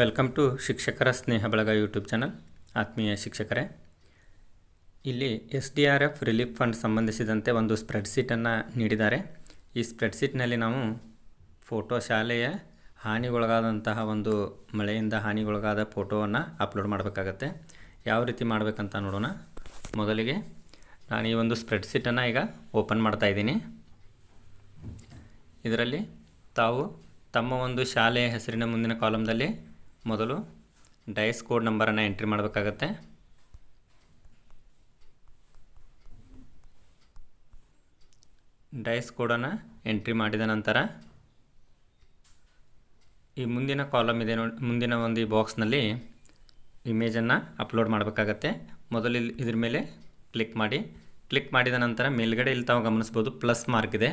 Welcome to ಶಿಕ್ಷಕರ ಸ್ನೇಹ ಬಳಗ YouTube channel. ಆತ್ಮೀಯ ಶಿಕ್ಷಕರೇ, ಇಲ್ಲಿ S D R F relief fund ಸಂಬಂಧಿಸಿದಂತೆ ಒಂದು ಸ್ಪ್ರೆಡ್ಶೀಟನ್ನು ನೀಡಿದ್ದಾರೆ. ಈ ಸ್ಪ್ರೆಡ್ಶೀಟ್ನಲ್ಲಿ ನಾವು ಫೋಟೋ ಶಾಲೆಯ ಹಾನಿಗೊಳಗಾದಂತಹ ಒಂದು ಮಳೆಯಿಂದ ಹಾನಿಗೊಳಗಾದ ಫೋಟೋವನ್ನು ಅಪ್ಲೋಡ್ ಮಾಡಬೇಕಾಗತ್ತೆ. ಯಾವ ರೀತಿ ಮಾಡಬೇಕಂತ ನೋಡೋಣ. ಮೊದಲಿಗೆ ನಾನು ಈ ಒಂದು ಸ್ಪ್ರೆಡ್ಶೀಟನ್ನು ಈಗ ಓಪನ್ ಮಾಡ್ತಾ ಇದ್ದೀನಿ. ಇದರಲ್ಲಿ ತಾವು ತಮ್ಮ ಒಂದು ಶಾಲೆಯ ಹೆಸರಿನ ಮುಂದಿನ ಕಾಲಮ್ದಲ್ಲಿ ಮೊದಲು ಡೈಸ್ ಕೋಡ್ ನಂಬರನ್ನು ಎಂಟ್ರಿ ಮಾಡಬೇಕಾಗತ್ತೆ. ಡೈಸ್ ಕೋಡನ್ನು ಎಂಟ್ರಿ ಮಾಡಿದ ನಂತರ ಈ ಮುಂದಿನ ಕಾಲಮ್ ಇದೆ ನೋಡಿ, ಮುಂದಿನ ಒಂದು ಈ ಬಾಕ್ಸ್ನಲ್ಲಿ ಇಮೇಜನ್ನು ಅಪ್ಲೋಡ್ ಮಾಡಬೇಕಾಗತ್ತೆ. ಮೊದಲು ಇಲ್ಲಿ ಇದ್ರ ಮೇಲೆ ಕ್ಲಿಕ್ ಮಾಡಿ. ಕ್ಲಿಕ್ ಮಾಡಿದ ನಂತರ ಮೇಲ್ಗಡೆ ಇಲ್ಲಿ ತಾವು ಗಮನಿಸ್ಬೋದು ಪ್ಲಸ್ ಮಾರ್ಕ್ ಇದೆ.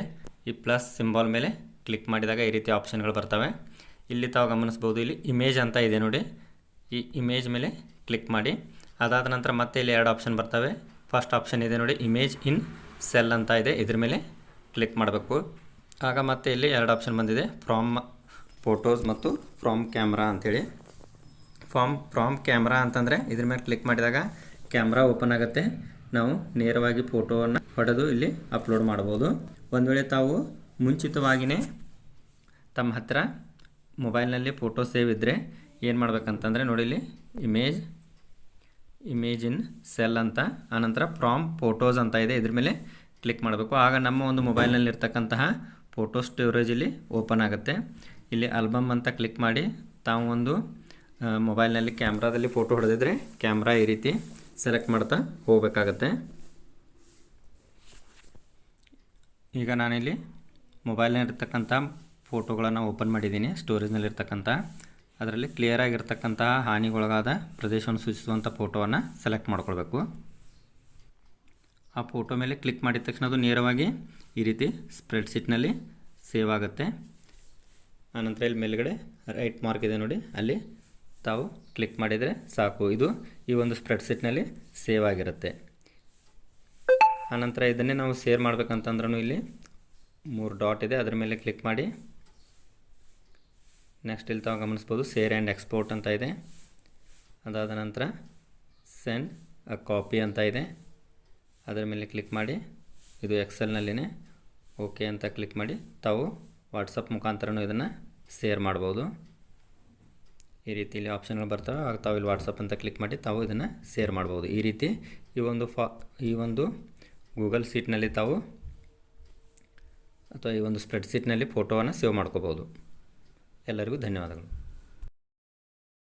ಈ ಪ್ಲಸ್ ಸಿಂಬಾಲ್ ಮೇಲೆ ಕ್ಲಿಕ್ ಮಾಡಿದಾಗ ಈ ರೀತಿ ಆಪ್ಷನ್ಗಳು ಬರ್ತವೆ. ಇಲ್ಲಿ ತಾವು ಗಮನಿಸ್ಬೋದು ಇಲ್ಲಿ ಇಮೇಜ್ ಅಂತ ಇದೆ ನೋಡಿ. ಈ ಇಮೇಜ್ ಮೇಲೆ ಕ್ಲಿಕ್ ಮಾಡಿ. ಅದಾದ ನಂತರ ಮತ್ತೆ ಇಲ್ಲಿ ಎರಡು ಆಪ್ಷನ್ ಬರ್ತವೆ. ಫಸ್ಟ್ ಆಪ್ಷನ್ ಇದೆ ನೋಡಿ ಇಮೇಜ್ ಇನ್ ಸೆಲ್ ಅಂತ ಇದೆ. ಇದ್ರ ಮೇಲೆ ಕ್ಲಿಕ್ ಮಾಡಬೇಕು. ಆಗ ಮತ್ತೆ ಇಲ್ಲಿ ಎರಡು ಆಪ್ಷನ್ ಬಂದಿದೆ. ಫ್ರಾಮ್ ಫೋಟೋಸ್ ಮತ್ತು ಫ್ರಾಮ್ ಕ್ಯಾಮ್ರಾ ಅಂಥೇಳಿ ಫ್ರಾಮ್ ಫ್ರಾಮ್ ಕ್ಯಾಮ್ರಾ ಅಂತಂದರೆ ಇದ್ರ ಮೇಲೆ ಕ್ಲಿಕ್ ಮಾಡಿದಾಗ ಕ್ಯಾಮ್ರಾ ಓಪನ್ ಆಗುತ್ತೆ. ನಾವು ನೇರವಾಗಿ ಫೋಟೋವನ್ನು ಹೊಡೆದು ಇಲ್ಲಿ ಅಪ್ಲೋಡ್ ಮಾಡ್ಬೋದು ಒಂದು ವೇಳೆ ತಾವು ಮುಂಚಿತವಾಗಿಯೇ ತಮ್ಮ ಹತ್ತಿರ ಮೊಬೈಲ್ನಲ್ಲಿ ಫೋಟೋ ಸೇವ್ ಇದ್ದರೆ ಏನು ಮಾಡ್ಬೇಕಂತಂದರೆ ನೋಡಿ ಇಲ್ಲಿ ಇಮೇಜ್ ಇಮೇಜ್ ಇನ್ ಸೆಲ್ ಅಂತ, ಆನಂತರ ಫ್ರಾಮ್ ಫೋಟೋಸ್ ಅಂತ ಇದೆ. ಇದ್ರ ಮೇಲೆ ಕ್ಲಿಕ್ ಮಾಡಬೇಕು. ಆಗ ನಮ್ಮ ಒಂದು ಮೊಬೈಲ್ನಲ್ಲಿ ಇರ್ತಕ್ಕಂತಹ ಫೋಟೋ ಸ್ಟೋರೇಜ್ ಇಲ್ಲಿ ಓಪನ್ ಆಗುತ್ತೆ. ಇಲ್ಲಿ ಆಲ್ಬಮ್ ಅಂತ ಕ್ಲಿಕ್ ಮಾಡಿ ತಾವು ಒಂದು ಮೊಬೈಲ್ನಲ್ಲಿ ಕ್ಯಾಮ್ರಾದಲ್ಲಿ ಫೋಟೋ ಹೊಡೆದಿದ್ರೆ ಕ್ಯಾಮ್ರಾ ಈ ರೀತಿ ಸೆಲೆಕ್ಟ್ ಮಾಡ್ತಾ ಹೋಗಬೇಕಾಗತ್ತೆ. ಈಗ ನಾನಿಲ್ಲಿ ಮೊಬೈಲ್ನಲ್ಲಿರ್ತಕ್ಕಂಥ ಫೋಟೋಗಳನ್ನು ಓಪನ್ ಮಾಡಿದ್ದೀನಿ, ಸ್ಟೋರೇಜ್ನಲ್ಲಿರ್ತಕ್ಕಂಥ. ಅದರಲ್ಲಿ ಕ್ಲಿಯರ್ ಆಗಿರ್ತಕ್ಕಂತಹ ಹಾನಿಗೊಳಗಾದ ಪ್ರದೇಶವನ್ನು ಸೂಚಿಸುವಂಥ ಫೋಟೋವನ್ನು ಸೆಲೆಕ್ಟ್ ಮಾಡ್ಕೊಳ್ಬೇಕು. ಆ ಫೋಟೋ ಮೇಲೆ ಕ್ಲಿಕ್ ಮಾಡಿದ ತಕ್ಷಣ ಅದು ನೇರವಾಗಿ ಈ ರೀತಿ ಸ್ಪ್ರೆಡ್ಶೀಟ್ನಲ್ಲಿ ಸೇವ್ ಆಗುತ್ತೆ. ಆನಂತರ ಇಲ್ಲಿ ಮೇಲುಗಡೆ ರೈಟ್ ಮಾರ್ಕ್ ಇದೆ ನೋಡಿ, ಅಲ್ಲಿ ತಾವು ಕ್ಲಿಕ್ ಮಾಡಿದರೆ ಸಾಕು. ಇದು ಈ ಒಂದು ಸ್ಪ್ರೆಡ್ಶೀಟ್ನಲ್ಲಿ ಸೇವ್ ಆಗಿರುತ್ತೆ. ಆನಂತರ ಇದನ್ನೇ ನಾವು ಸೇರ್ ಮಾಡಬೇಕಂತಂದ್ರೂ ಇಲ್ಲಿ ಮೂರು ಡಾಟ್ ಇದೆ, ಅದರ ಮೇಲೆ ಕ್ಲಿಕ್ ಮಾಡಿ. ನೆಕ್ಸ್ಟ್ ಇಲ್ಲಿ ತಾವು ಗಮನಿಸ್ಬೋದು ಸೇರ್ ಆ್ಯಂಡ್ ಎಕ್ಸ್ಪೋರ್ಟ್ ಅಂತ ಇದೆ. ಅದಾದ ನಂತರ ಸೆಂಡ್ ಅ ಕಾಪಿ ಅಂತ ಇದೆ. ಅದರ ಮೇಲೆ ಕ್ಲಿಕ್ ಮಾಡಿ. ಇದು ಎಕ್ಸೆಲ್ನಲ್ಲಿನೇ ಓಕೆ ಅಂತ ಕ್ಲಿಕ್ ಮಾಡಿ. ತಾವು ವಾಟ್ಸಪ್ ಮುಖಾಂತರನೂ ಇದನ್ನು ಸೇರ್ ಮಾಡ್ಬೋದು. ಈ ರೀತಿ ಇಲ್ಲಿ ಆಪ್ಷನ್ಗಳು ಬರ್ತವೆ. ಆಗ ತಾವು ಇಲ್ಲಿ ವಾಟ್ಸಪ್ ಅಂತ ಕ್ಲಿಕ್ ಮಾಡಿ ತಾವು ಇದನ್ನು ಸೇರ್ ಮಾಡ್ಬೋದು. ಈ ರೀತಿ ಈ ಒಂದು ಫಾ ಈ ಒಂದು ಗೂಗಲ್ ಸೀಟ್ನಲ್ಲಿ ತಾವು ಅಥವಾ ಈ ಒಂದು ಸ್ಪ್ರೆಡ್ ಸೀಟ್ನಲ್ಲಿ ಫೋಟೋವನ್ನು ಸೇವ್ ಮಾಡ್ಕೋಬೋದು. ಎಲ್ಲರಿಗೂ ಧನ್ಯವಾದಗಳು.